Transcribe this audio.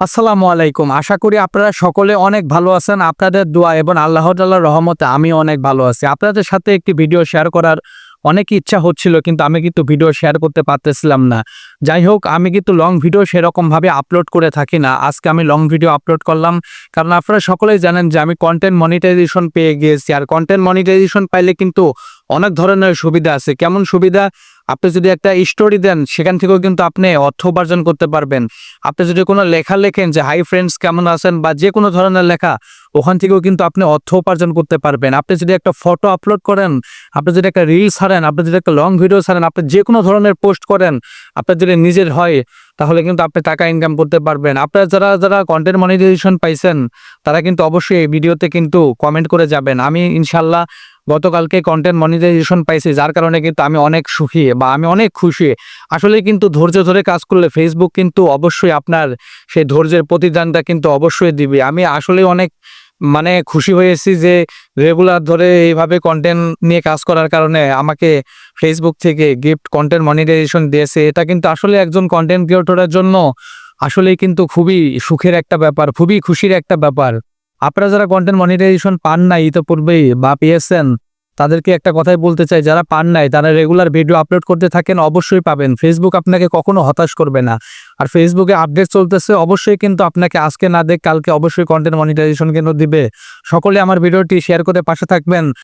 আসসালামু আলাইকুম। আশা করি আপনারা সকলে অনেক ভালো আছেন। আপনাদের দোয়া এবং আল্লাহ তাল্লাহর রহমতে আমি অনেক ভালো আছি। আপনাদের সাথে একটি ভিডিও শেয়ার করার অনেক ইচ্ছা হচ্ছিল, কিন্তু আমি কিন্তু ভিডিও শেয়ার করতে পারতেছিলাম না। যাই হোক, আমি কিন্তু লং ভিডিও সেরকমভাবে আপলোড করে থাকি না। আজকে আমি লং ভিডিও আপলোড করলাম, কারণ আপনারা সকলেই জানেন যে আমি কন্টেন্ট মনিটাইজেশন পেয়ে গিয়েছি। আর কন্টেন্ট মনিটাইজেশন পাইলে কিন্তু অনেক ধরনের সুবিধা আছে। কেমন সুবিধা? আপনি যদি একটা স্টোরি দেন, সেখান থেকেও কিন্তু আপনি অর্থ উপার্জন করতে পারবেন। আপনি যদি কোনো লেখা লেখেন যে হাই ফ্রেন্ডস কেমন আছেন? বা যে কোনো ধরনের লেখা, ওখান থেকেও কিন্তু আপনি অর্থ উপার্জন করতে পারবেন। আপনি যদি একটা ফটো আপলোড করেন, আপনি যদি একটা রিল ছাড়েন, আপনি যদি একটা লং ভিডিও ছাড়েন, আপনি যে কোনো ধরনের পোস্ট করেন, আপনার যদি নিজের হয় তাহলে কিন্তু আপনি টাকা ইনকাম করতে পারবেন। আপনারা যারা যারা কন্টেন্ট মনিটাইজেশন পাইছেন, তারা কিন্তু অবশ্যই এই ভিডিওতে কিন্তু কমেন্ট করে যাবেন। আমি ইনশাল্লাহ গতকালকে কন্টেন্ট মনিটাইজেশন পাইছি, যার কারণে কিন্তু আমি অনেক সুখী বা আমি অনেক খুশি। আসলে কিন্তু ধৈর্য ধরে কাজ করলে ফেসবুক কিন্তু অবশ্যই আপনার সেই ধৈর্যের প্রতিদানটা কিন্তু অবশ্যই দিবে। আমি আসলে অনেক মানে খুশি হয়েছি যে রেগুলার ধরে এইভাবে কন্টেন্ট নিয়ে কাজ করার কারণে আমাকে ফেসবুক থেকে গিফট কন্টেন্ট মনিটাইজেশন দিয়েছে। এটা কিন্তু আসলে একজন কন্টেন্ট ক্রিয়েটরের জন্য আসলেই কিন্তু খুবই সুখের একটা ব্যাপার, খুবই খুশির একটা ব্যাপার। আপনারা যারা কন্টেন্ট মনিটাইজেশন পান নাই ইতোপূর্বেই বা পেয়েছেন তাদেরকে একটা কথাই বলতে চাই, যারা পান নাই, তারা রেগুলার ভিডিও আপলোড করতে থাকেন, অবশ্যই পাবেন। ফেসবুক আপনাকে কখনো হতাশ করবে না। আর ফেসবুকে আপডেট চলতেছে, অবশ্যই কিন্তু আপনাকে আজকে না দেখ, কালকে অবশ্যই কন্টেন্ট মনিটাইজেশন কিন্তু দিবে। সকলে আমার ভিডিওটি শেয়ার করে পাশে থাকবেন।